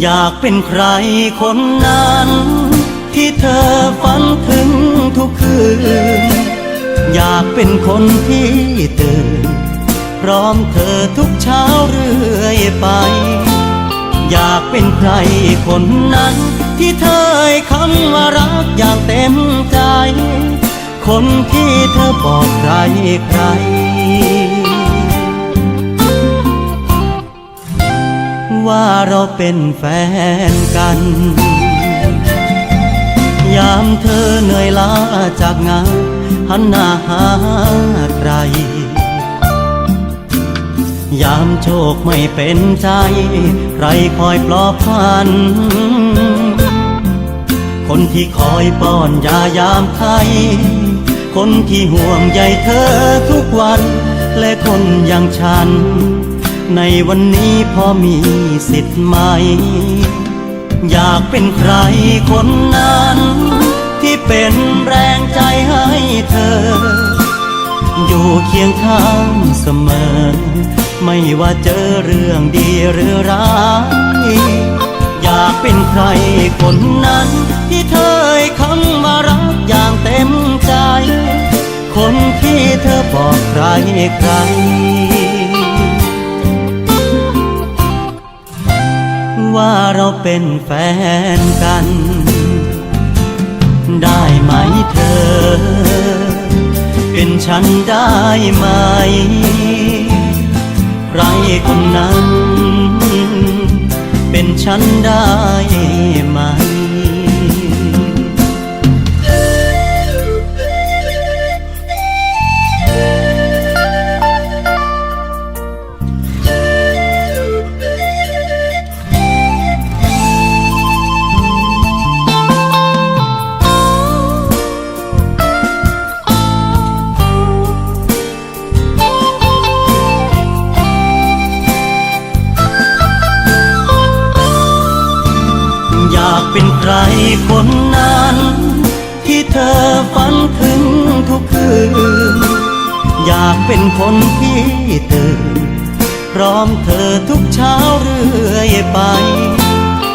อยากเป็นใครคนนั้น ที่เธอฝันถึงทุกคืน อยากเป็นคนที่ตื่น พร้อมเธอทุกเช้าเรื่อยไป อยากเป็นใครคนนั้น ที่เธอคำว่ารักอย่างเต็มใจ คนที่เธอบอกใครใคร ว่าเราเป็นแฟนกัน ยามเธอเหนื่อยล้าจากงานหันหน้าหาใคร ยามโชคไม่เป็นใจ ใครคอยปลอบพัน คนที่คอยป้อนยายามไข้คนที่ห่วงใยเธอทุกวัน และคนอย่างฉัน ในวันนี้พอมีสิทธิ์ไหม อยากเป็นใครคนนั้น ที่เป็นแรงใจให้เธอ อยู่เคียงข้างเสมอ ไม่ว่าเจอเรื่องดีหรือร้าย อยากเป็นใครคนนั้น ที่เธอคำว่ารักอย่างเต็มใจ คนที่เธอบอกใครใคร ว่าเราเป็นแฟนกัน ได้ไหมเธอ เป็นฉันได้ไหม ใครคนนั้น เป็นฉันได้ ใครคนนั้น ที่เธอฝันถึงทุกคืน อยากเป็นคนที่ตื่นพร้อมเธอทุกเช้าเรื่อยไป